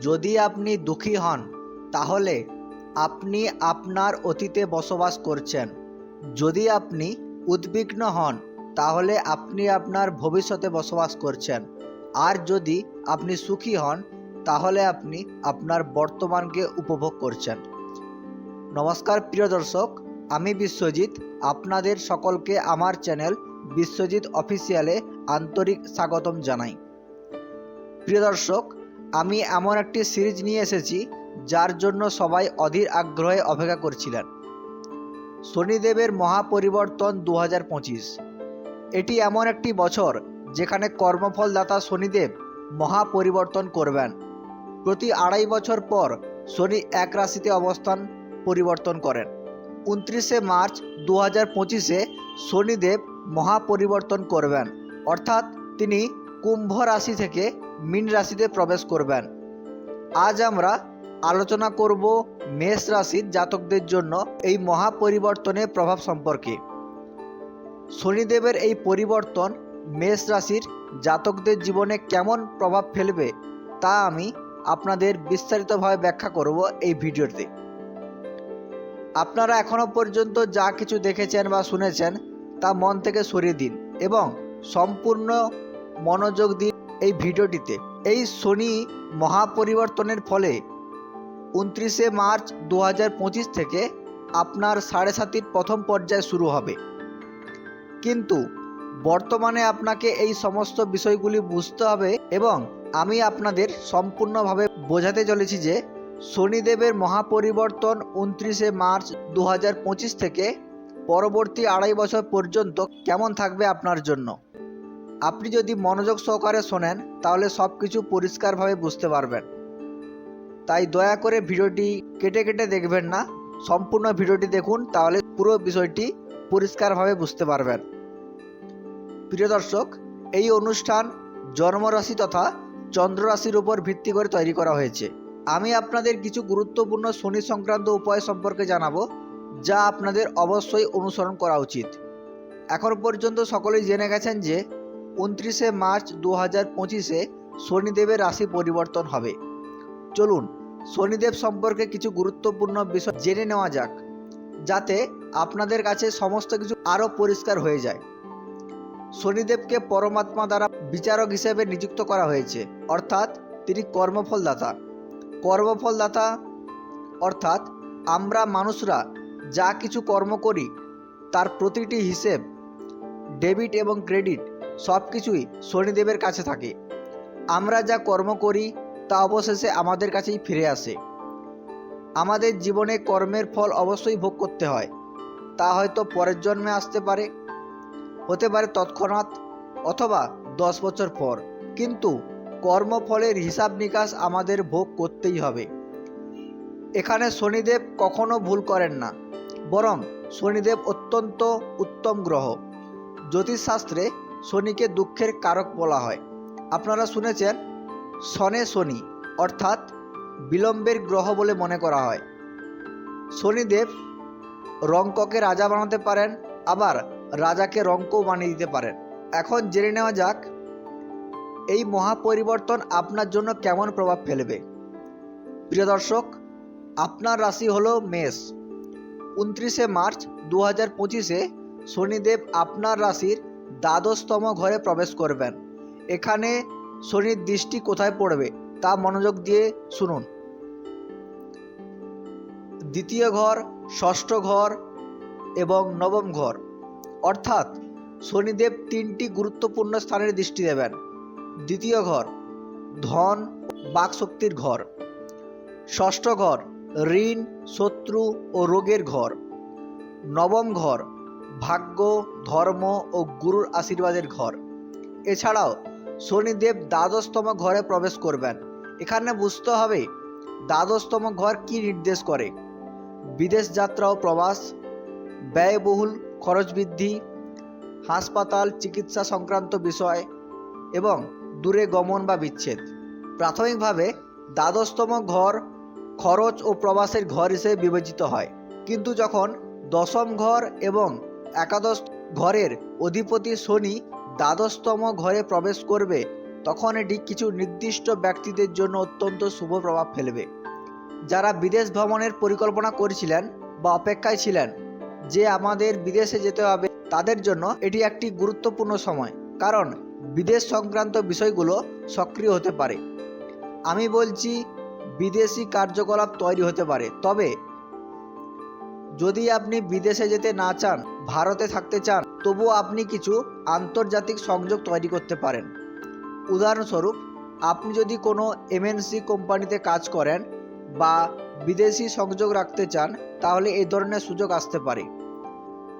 যদি আপনি দুঃখী হন, তাহলে আপনি আপনার অতীতে বসবাস করছেন। যদি আপনি উদ্বিগ্ন হন, তাহলে আপনি আপনার ভবিষ্যতে বসবাস করছেন। আর যদি আপনি সুখী হন, তাহলে আপনি আপনার বর্তমানকে উপভোগ করছেন। নমস্কার, প্রিয় দর্শক, আমি বিশ্বজিৎ। আপনাদের সকলকে আমার চ্যানেল বিশ্বজিৎ অফিসিয়ালে আন্তরিক স্বাগতম জানাই। প্রিয় দর্শক আমি এমন একটি সিরিজ নিয়ে এসেছি, যার জন্য সবাই অধীর আগ্রহে অপেক্ষা করছিলেন। শনিদেবের মহাপরিবর্তন দু হাজার পঁচিশ। এটি এমন একটি বছর, যেখানে কর্মফলদাতা শনিদেব মহাপরিবর্তন করবেন। প্রতি আড়াই বছর পর শনি এক রাশিতে অবস্থান পরিবর্তন করেন। উনত্রিশে মার্চ দু হাজার পঁচিশে শনিদেব মহাপরিবর্তন করবেন। অর্থাৎ তিনি কুম্ভ রাশি থেকে মীন রাশিতে প্রবেশ করবেন। আজ আমরা আলোচনা করব মেষ রাশির জাতকদের জন্য এই মহাপরিবর্তনের প্রভাব সম্পর্কে। শনিদেবের এই পরিবর্তন মেষ রাশির জাতকদের জীবনে কেমন প্রভাব ফেলবে তা আমি আপনাদের বিস্তারিতভাবে ব্যাখ্যা করব এই ভিডিওতে। আপনারা এখনও পর্যন্ত যা কিছু দেখেছেন বা শুনেছেন তা মন থেকে সরিয়ে দিন এবং সম্পূর্ণ মনোযোগ দিন এই ভিডিওটিতে। এই শনি মহাপরিবর্তনের ফলে উনত্রিশে মার্চ দু হাজার পঁচিশ থেকে আপনার সাড়ে সাতির প্রথম পর্যায় শুরু হবে। কিন্তু বর্তমানে আপনাকে এই সমস্ত বিষয়গুলি বুঝতে হবে এবং আমি আপনাদের সম্পূর্ণভাবে বোঝাতে চলেছি যে শনিদেবের মহাপরিবর্তন উনত্রিশে মার্চ দু হাজার পঁচিশ থেকে পরবর্তী আড়াই বছর পর্যন্ত কেমন থাকবে আপনার জন্য। আপনি যদি মনোযোগ সহকারে শোনেন, তাহলে সব কিছু পরিষ্কারভাবে বুঝতে পারবেন। তাই দয়া করে ভিডিওটি কেটে কেটে দেখবেন না। সম্পূর্ণ ভিডিওটি দেখুন, তাহলে পুরো বিষয়টি পরিষ্কারভাবে বুঝতে পারবেন। প্রিয় দর্শক, এই অনুষ্ঠান জন্মরাশি তথা চন্দ্ররাশির উপর ভিত্তি করে তৈরি করা হয়েছে। আমি আপনাদের কিছু গুরুত্বপূর্ণ শনি সংক্রান্ত উপায় সম্পর্কে জানাব, যা আপনাদের অবশ্যই অনুসরণ করা উচিত। এখন পর্যন্ত সকলেই জেনে গেছেন যে উনত্রিশে মার্চ দু হাজার পঁচিশে শনিদেবের রাশি পরিবর্তন হবে। চলুন, শনিদেব সম্পর্কে কিছু গুরুত্বপূর্ণ বিষয় জেনে নেওয়া যাক, যাতে আপনাদের কাছে সমস্ত কিছু আরও পরিষ্কার হয়ে যায়। শনিদেবকে পরমাত্মা দ্বারা বিচারক হিসেবে নিযুক্ত করা হয়েছে, অর্থাৎ তিনি কর্মফলদাতা। কর্মফলদাতা অর্থাৎ আমরা মানুষরা যা কিছু কর্ম করি, তার প্রতিটি হিসেব, ডেবিট এবং ক্রেডিট সব কিছুই শনিদেবের কাছে থাকে। আমরা যা কর্ম করি, তা অবশেষে আমাদের কাছেই ফিরে আসে। আমাদের জীবনে কর্মের ফল অবশ্যই ভোগ করতে হয়। তা হয়তো পরের জন্মে আসতে পারে, হতে পারে তৎক্ষণাৎ অথবা দশ বছর পর। কিন্তু কর্মফলের হিসাব নিকাশ আমাদের ভোগ করতেই হবে। এখানে শনিদেব কখনো ভুল করেন না, বরং শনিদেব অত্যন্ত উত্তম গ্রহ। জ্যোতিষশাস্ত্রে শনিকে দুঃখের কারক বলা হয়। আপনারা শুনেছেন, শনে শনি, অর্থাৎ বিলম্বের গ্রহ বলে মনে করা হয়। শনিদেব রঙ্ককে রাজা বানাতে পারেন, আবার রাজাকে রঙ্কও বানিয়ে দিতে পারেন। এখন জেনে নেওয়া যাক, এই মহাপরিবর্তন আপনার জন্য কেমন প্রভাব ফেলবে? প্রিয় দর্শক, আপনার রাশি হলো মেষ। উনত্রিশে মার্চ দু হাজার পঁচিশে শনিদেব আপনার রাশির দ্বাদশতম ঘরে প্রবেশ করবেন। এখানে শনির দৃষ্টি কোথায় পড়বে তা মনোযোগ দিয়ে শুনুন। দ্বিতীয় ঘর, ষষ্ঠ ঘর এবং নবম ঘর। অর্থাৎ শনিদেব তিনটি গুরুত্বপূর্ণ স্থানের দৃষ্টি দেবেন। দ্বিতীয় ঘর, ধন, বাকশক্তির ঘর। ষষ্ঠ ঘর, ঋণ, শত্রু ও রোগের ঘর। নবম ঘর ভাগ্য, ধর্ম ও গুরুর আশীর্বাদের ঘর। এছাড়াও শনিদেব দ্বাদশতম ঘরে প্রবেশ করবেন। এখানে বুঝতে হবে দ্বাদশতম ঘর কি নির্দেশ করে। বিদেশ যাত্রা ও প্রবাস, ব্যয়বহুল খরচ বৃদ্ধি, হাসপাতাল চিকিৎসা সংক্রান্ত বিষয় এবং দূরে গমন বা বিচ্ছেদ। প্রাথমিকভাবে দ্বাদশতম ঘর খরচ ও প্রবাসের ঘর হিসেবে বিবেচিত হয়। কিন্তু যখন দশম ঘর এবং একাদশ ঘরের অধিপতি শনি দ্বাদশতম ঘরে প্রবেশ করবে, তখন এটি কিছু নির্দিষ্ট ব্যক্তিদের জন্য অত্যন্ত শুভ প্রভাব ফেলবে। যারা বিদেশ ভ্রমণের পরিকল্পনা করেছিলেন বা অপেক্ষায় ছিলেন, যে আমাদের বিদেশে যেতে হবে, তাদের জন্য এটি একটি গুরুত্বপূর্ণ সময়, কারণ বিদেশ সংক্রান্ত বিষয়গুলো সক্রিয় হতে পারে। আমি বলছি, বিদেশি কার্যকলাপ তৈরি হতে পারে, তবে যদি আপনি বিদেশে যেতে না চান, ভারতে থাকতে চান তবুও আপনি কিছু আন্তর্জাতিক সংযোগ তৈরি করতে পারেন। উদাহরণস্বরূপ, আপনি যদি কোনো এমএনসি কোম্পানিতে কাজ করেন বা বিদেশি সংযোগ রাখতে চান, তাহলে এই ধরনের সুযোগ আসতে পারে।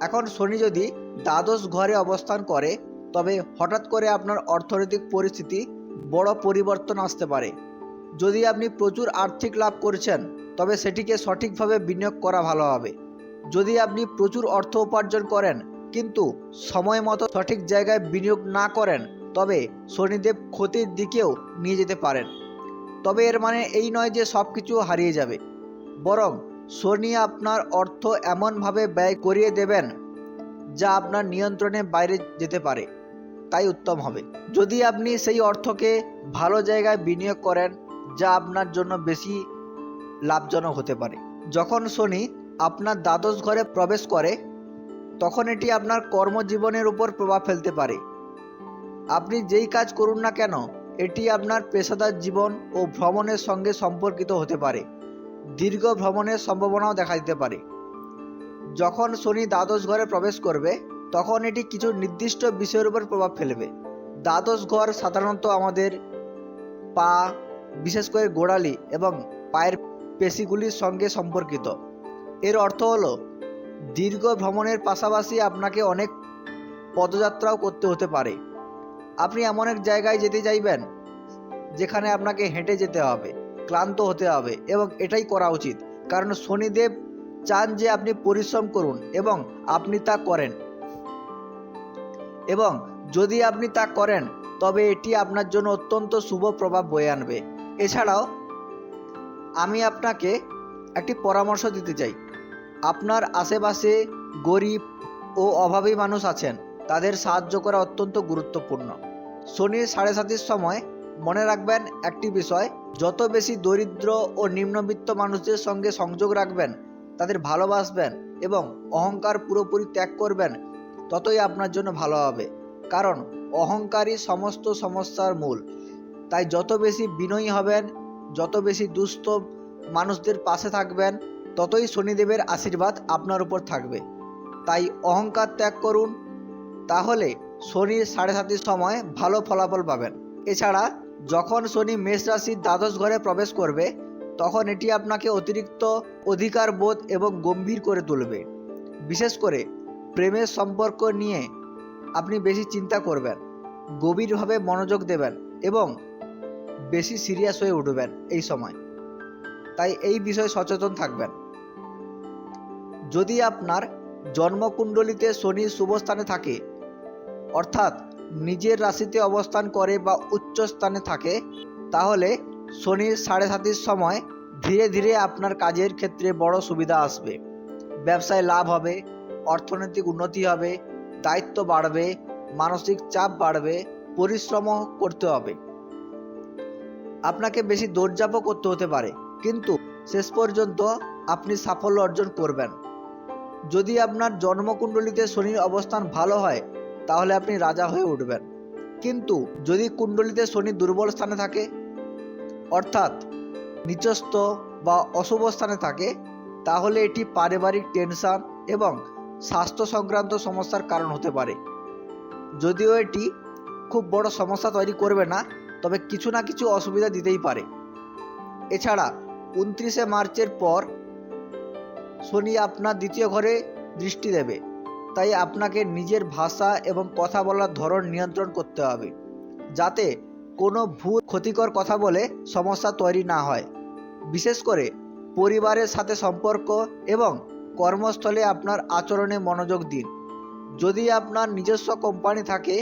এখন শনি যদি দ্বাদশ ঘরে অবস্থান করে, তবে হঠাৎ করে আপনার অর্থনৈতিক পরিস্থিতি বড় পরিবর্তন আসতে পারে। যদি আপনি প্রচুর আর্থিক লাভ করছেন, তবে সেটিকে সঠিকভাবে বিনিয়োগ করা ভালো হবে। যদি আপনি প্রচুর অর্থ উপার্জন করেন, কিন্তু সময় মতো সঠিক জায়গায় বিনিয়োগ না করেন, তবে শনিদেব ক্ষতির দিকেও নিয়ে যেতে পারেন। তবে এর মানে এই নয় যে সব কিছু হারিয়ে যাবে। বরং শনি আপনার অর্থ এমনভাবে ব্যয় করিয়ে দেবেন, যা আপনার নিয়ন্ত্রণে বাইরে যেতে পারে। তাই উত্তম হবে। যদি আপনি সেই অর্থকে ভালো জায়গায় বিনিয়োগ করেন, যা আপনার জন্য বেশি লাভজনক হতে পারে। যখন শনি আপনার দ্বাদশ ঘরে প্রবেশ করে, তখন এটি আপনার কর্মজীবনের উপর প্রভাব ফেলতে পারে। আপনি যেই কাজ করুন না কেন, এটি আপনার পেশাদার জীবন ও ভ্রমণের সঙ্গে সম্পর্কিত হতে পারে। দীর্ঘ ভ্রমণের সম্ভাবনাও দেখা দিতে পারে। যখন শনি দ্বাদশ ঘরে প্রবেশ করবে, তখন এটি কিছু নির্দিষ্ট বিষয়ের উপর প্রভাব ফেলবে। দ্বাদশ ঘর সাধারণত আমাদের পা, বিশেষ করে গোড়ালি এবং পায়ের পেশিগুলির সঙ্গে সম্পর্কিত। এর অর্থ হলো, দীর্ঘ ভ্রমণের পাশাপাশি আপনাকে অনেক পদযাত্রাও করতে হতে পারে। আপনি এমন এক জায়গায় যেতে চাইবেন, যেখানে আপনাকে হেঁটে যেতে হবে, ক্লান্ত হতে হবে এবং এটাই করা উচিত। কারণ শনিদেব চান যে আপনি পরিশ্রম করুন এবং আপনি তা করেন। এবং যদি আপনি তা করেন, তবে এটি আপনার জন্য অত্যন্ত শুভ প্রভাব বয়ে আনবে। এছাড়াও, আমি আপনাকে একটি পরামর্শ দিতে চাই। আপনার আশেপাশে গরিব ও অভাবী মানুষ আছেন, তাদের সাহায্য করা অত্যন্ত গুরুত্বপূর্ণ। শনি সাড়ে সাতির সময় মনে রাখবেন একটি বিষয়, যত বেশি দরিদ্র ও নিম্নবিত্ত মানুষদের সঙ্গে সংযোগ রাখবেন, তাদের ভালোবাসবেন এবং অহংকার পুরোপুরি ত্যাগ করবেন, ততই আপনার জন্য ভালো হবে। কারণ অহংকারই সমস্ত সমস্যার মূল। তাই যত বেশি বিনয়ী হবেন, যত বেশি দুস্থ মানুষদের পাশে থাকবেন ততই শনিদেবের আশীর্বাদ আপনার উপর থাকবে। তাই অহংকার ত্যাগ করুন, তাহলে শনির সাড়ে সাতির সময় ভালো ফলাফল পাবেন। এছাড়া যখন শনি মেষ রাশির দ্বাদশ ঘরে প্রবেশ করবে, তখন এটি আপনাকে অতিরিক্ত অধিকার বোধ এবং গম্ভীর করে তুলবে। বিশেষ করে প্রেমের সম্পর্ক নিয়ে আপনি বেশি চিন্তা করবেন, গভীরভাবে মনোযোগ দেবেন এবং বেশি সিরিয়াস হয়ে উঠবেন এই সময়। তাই এই বিষয়ে সচেতন থাকবেন। যদি আপনার জন্মকুণ্ডলিতে শনি শুভস্থানে থাকে, অর্থাৎ নিজের রাশিতে অবস্থান করে বা উচ্চ স্থানে থাকে, তাহলে শনির সাড়ে সাতির সময় ধীরে ধীরে আপনার কাজের ক্ষেত্রে বড় সুবিধা আসবে। ব্যবসায় লাভ হবে, অর্থনৈতিক উন্নতি হবে, দায়িত্ব বাড়বে, মানসিক চাপ বাড়বে, পরিশ্রমও করতে হবে। আপনাকে বেশি দৌড়জাপও করতে হতে পারে, কিন্তু শেষ পর্যন্ত আপনি সাফল্য অর্জন করবেন। যদি আপনার জন্মকুণ্ডলিতে শনির অবস্থান ভালো হয়, তাহলে আপনি রাজা হয়ে উঠবেন। কিন্তু যদি কুণ্ডলিতে শনি দুর্বল স্থানে থাকে, অর্থাৎ নিচস্থ বা অশুভ স্থানে থাকে, তাহলে এটি পারিবারিক টেনশন এবং স্বাস্থ্য সংক্রান্ত সমস্যার কারণ হতে পারে। যদিও এটি খুব বড় সমস্যা তৈরি করবে না, তবে কিছু না কিছু অসুবিধা দিতেই পারে। এছাড়া, উনত্রিশে মার্চের পর শনি আপনার দ্বিতীয় ঘরে দৃষ্টি দেবে। তাই আপনাকে নিজের ভাষা এবং কথা বলার ধরন নিয়ন্ত্রণ করতে হবে, যাতে কোনো ভুল, ক্ষতিকর কথা বলে সমস্যা তৈরি না হয়। বিশেষ করে পরিবারের সাথে সম্পর্ক এবং কর্মস্থলে আপনার আচরণে মনোযোগ দিন। যদি আপনার নিজস্ব কোম্পানি থাকে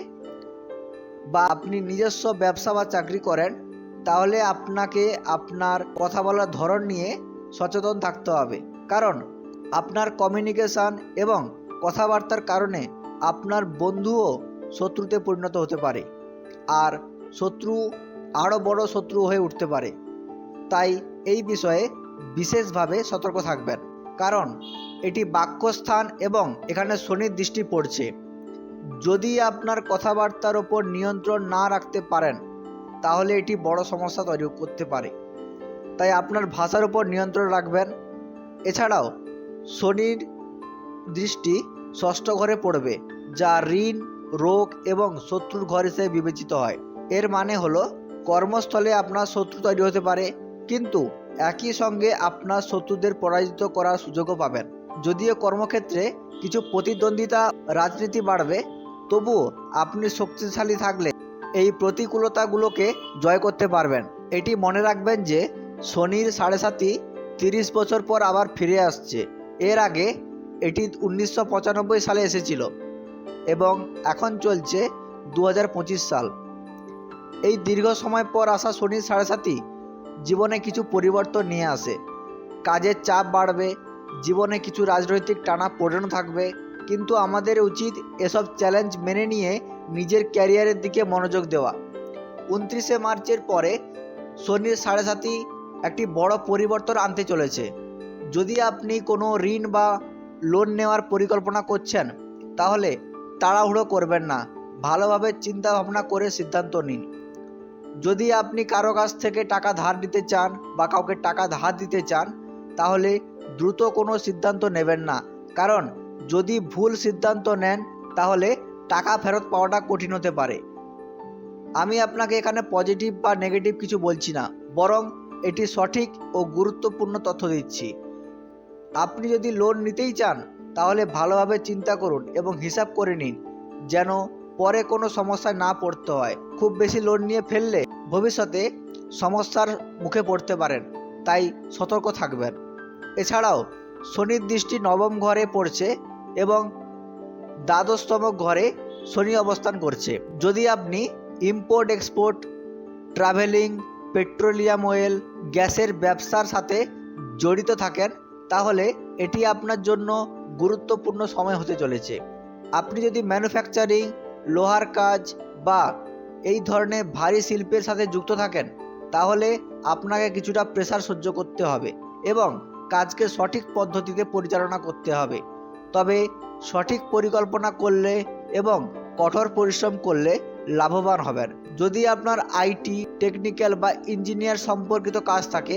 বা আপনি নিজস্ব ব্যবসা বা চাকরি করেন, তাহলে আপনাকে আপনার কথা বলার ধরন নিয়ে সচেতন থাকতে হবে। কারণ আপনার কমিউনিকেশান এবং কথাবার্তার কারণে আপনার বন্ধুও শত্রুতে পরিণত হতে পারে। আর শত্রু আরও বড় শত্রু হয়ে উঠতে পারে। তাই এই বিষয়ে বিশেষভাবে সতর্ক থাকবেন। কারণ এটি বাক্যস্থান এবং এখানে শনির দৃষ্টি পড়ছে। যদি আপনার কথাবার্তার ওপর নিয়ন্ত্রণ না রাখতে পারেন, তাহলে এটি বড় সমস্যা তৈরি করতে পারে। তাই আপনার ভাষার উপর নিয়ন্ত্রণ রাখবেন। এছাড়াও শনির দৃষ্টি ষষ্ঠ ঘরে পড়বে, যা ঋণ, রোগ এবং শত্রুর ঘর হিসেবে বিবেচিত হয়। এর মানে হলো, কর্মস্থলে আপনার শত্রু তৈরি হতে পারে, কিন্তু একই সঙ্গে আপনার শত্রুদের পরাজিত করার সুযোগও পাবেন। যদিও কর্মক্ষেত্রে কিছু প্রতিদ্বন্দ্বিতা, রাজনীতি বাড়বে, তবুও আপনি শক্তিশালী থাকলে এই প্রতিকূলতাগুলোকে জয় করতে পারবেন। এটি মনে রাখবেন যে, শনির সাড়ে সাতই তিরিশ বছর পর আবার ফিরে আসছে। এর আগে এটি উনিশশো পঁচানব্বই সালে এসেছিল এবং এখন চলছে দু হাজার পঁচিশ সাল। এই দীর্ঘ সময় পর আসা শনির সাড়ে সাতই জীবনে কিছু পরিবর্তন নিয়ে আসে। কাজের চাপ বাড়বে, জীবনে কিছু রাজনৈতিক টানা পড়ানো থাকবে, কিন্তু আমাদের উচিত এসব চ্যালেঞ্জ মেনে নিয়ে নিজের ক্যারিয়ারের দিকে মনোযোগ দেওয়া। উনত্রিশে মার্চের পরে শনির সাড়ে সাতই একটি বড় পরিবর্তন আনতে চলেছে। যদি আপনি কোনো ঋণ বা লোন নেওয়ার পরিকল্পনা করছেন, তাহলে তাড়াহুড়ো করবেন না। ভালোভাবে চিন্তা ভাবনা করে সিদ্ধান্ত নিন। যদি আপনি কারও কাছ থেকে টাকা ধার নিতে চান বা কাউকে টাকা ধার দিতে চান, তাহলে দ্রুত কোনো সিদ্ধান্ত নেবেন না। কারণ যদি ভুল সিদ্ধান্ত নেন, তাহলে টাকা ফেরত পাওয়াটা কঠিন হতে পারে। আমি আপনাকে এখানে পজিটিভ বা নেগেটিভ কিছু বলছি না, বরং এটি সঠিক ও গুরুত্বপূর্ণ তথ্য দিচ্ছি। আপনি যদি লোন নিতেই চান, তাহলে ভালোভাবে চিন্তা করুন এবং হিসাব করে নিন যেন পরে কোনো সমস্যায় না পড়তে হয়। খুব বেশি লোন নিয়ে ফেললে ভবিষ্যতে সমস্যার মুখে পড়তে পারেন, তাই সতর্ক থাকবেন। এছাড়াও শনির দৃষ্টি নবম ঘরে পড়ছে এবং দ্বাদশতম ঘরে শনি অবস্থান করছে। যদি আপনি import export travelling petroleum oil গ্যাসের ব্যবসার সাথে জড়িত থাকেন তাহলে এটি আপনার জন্য গুরুত্বপূর্ণ সময় হতে চলেছে। আপনি যদি ম্যানুফ্যাকচারিং লোহার কাজ বা এই ধরনের ভারী শিল্পের সাথে যুক্ত থাকেন, তাহলে আপনাকে কিছুটা প্রেসার সহ্য করতে হবে এবং কাজকে সঠিক পদ্ধতিতে পরিচালনা করতে হবে। তবে সঠিক পরিকল্পনা করলে এবং কঠোর পরিশ্রম করলে লাভবান হবেন। যদি আপনার আইটি টেকনিক্যাল বা ইঞ্জিনিয়ার সম্পর্কিত কাজ থাকে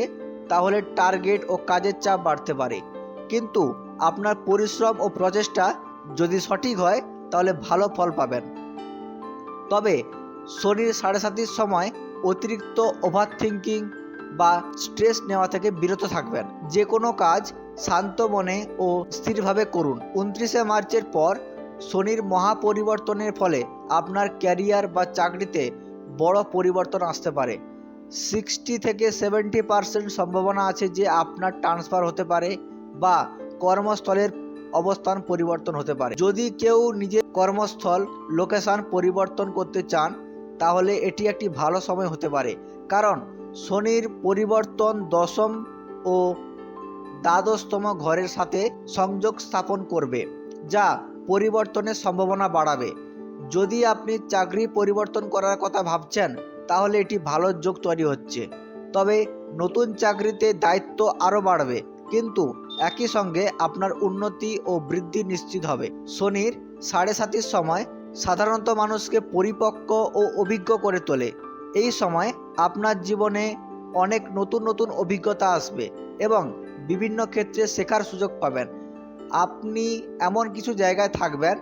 তাহলে টার্গেট ও কাজের চাপ বাড়তে পারে। কিন্তু আপনার পরিশ্রম ও প্রচেষ্টা যদি সঠিক হয়, তাহলে ভালো ফল পাবেন। তবে শনির সাড়ে সাতির সময় অতিরিক্ত ওভার থিঙ্কিং বা স্ট্রেস নেওয়া থেকে বিরত থাকবেন। যে কোনো কাজ শান্ত মনে ও স্থিরভাবে করুন। উনত্রিশে মার্চের পর শনির মহাপরিবর্তনের ফলে আপনার ক্যারিয়ার বা চাকরিতে বড় পরিবর্তন আসতে পারে। সিক্সটি থেকে সেভেন্টি পার্সেন্ট সম্ভাবনা আছে যে আপনার ট্রান্সফার হতে পারে বা কর্মস্থলের অবস্থান পরিবর্তন হতে পারে। যদি কেউ নিজের কর্মস্থল, লোকেশন পরিবর্তন করতে চান, তাহলে এটি একটি ভালো সময় হতে পারে। কারণ শনির পরিবর্তন দশম ও দ্বাদশতম ঘরের সাথে সংযোগ স্থাপন করবে, যা পরিবর্তনের সম্ভাবনা বাড়াবে। যদি আপনি চাকরি পরিবর্তন করার কথা ভাবছেন তাহলে এটি ভালো যোগ তৈরি হচ্ছে। তবে নতুন চাকরিতে দায়িত্ব আরও বাড়বে। কিন্তু একই সঙ্গে আপনার উন্নতি ও বৃদ্ধি নিশ্চিত হবে। শনির সাড়ে সাতির সময় সাধারণত মানুষকে পরিপক্ক ও অভিজ্ঞ করে তোলে। এই সময় আপনার জীবনে অনেক নতুন নতুন অভিজ্ঞতা আসবে এবং বিভিন্ন ক্ষেত্রে শেখার সুযোগ পাবেন। আপনি এমন কিছু জায়গায় থাকবেন,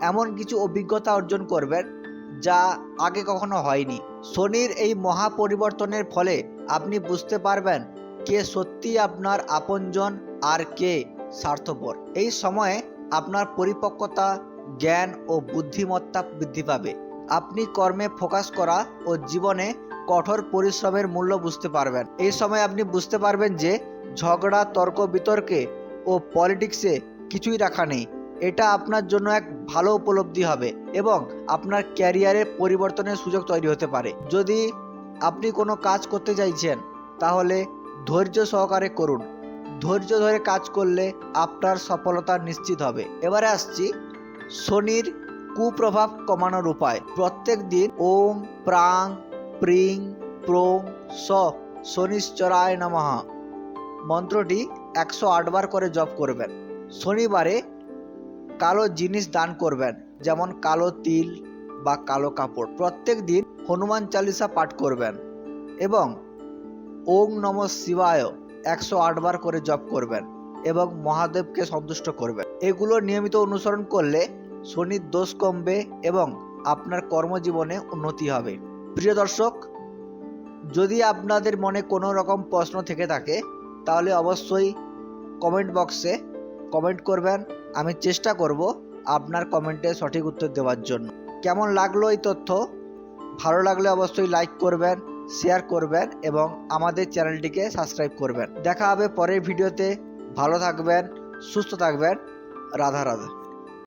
এমন কিছু অভিজ্ঞতা অর্জন করবেন যা আগে কখনো হয়নি। শনির এই মহা পরিবর্তনের ফলে আপনি বুঝতে পারবেন কে সত্যি আপনার আপনজন আর কে স্বার্থপর। এই সময়ে আপনার পরিপক্কতা, জ্ঞান ও বুদ্ধিমত্তা বৃদ্ধি পাবে। আপনি কর্মে ফোকাস করা ও জীবনে কঠোর পরিশ্রমের মূল্য বুঝতে পারবেন। এই সময় আপনি বুঝতে পারবেন যে ঝগড়া, তর্ক, বিতর্কে ও পলিটিক্সে কিছুই রাখা নেই। এটা আপনার জন্য এক ভালো উপলব্ধি হবে এবং আপনার ক্যারিয়ারে পরিবর্তনের সুযোগ তৈরি হতে পারে। যদি আপনি কোনো কাজ করতে চাইছেন, তাহলে ধৈর্য সহকারে করুন। ধৈর্য ধরে কাজ করলে আপনার সফলতা নিশ্চিত হবে। এবারে আসছি শনির কুপ্রভাব কমানোর উপায়। প্রত্যেক দিন ওম, প্রাং, প্রিং, প্রোং, স, শনিশ্চরায় নমঃ। মন্ত্রটি একশো আটবার করে জপ করবেন। শনিবারে কালো জিনিস দান করবেন, যেমন কালো তিল বা কালো কাপড়। প্রত্যেক দিন হনুমান চালিসা পাঠ করবেন এবং ওং নম শিবায় একশো আটবার করে জপ করবেন এবং মহাদেবকে সন্তুষ্ট করবেন। এগুলো নিয়মিত অনুসরণ করলে শনির দোষ কমবে এবং আপনার কর্মজীবনে উন্নতি হবে। প্রিয় দর্শক, যদি আপনাদের মনে কোনো রকম প্রশ্ন থেকে থাকে, তাহলে অবশ্যই কমেন্ট বক্সে কমেন্ট করবেন। আমি চেষ্টা করব আপনার কমেন্টে সঠিক উত্তর দেওয়ার জন্য। কেমন লাগল এই তথ্য? ভালো লাগলে অবশ্যই লাইক করবেন, শেয়ার করবেন এবং আমাদের চ্যানেলটিকে সাবস্ক্রাইব করবেন। দেখা হবে পরের ভিডিওতে। ভালো থাকবেন, সুস্থ থাকবেন। রাধা রাধা।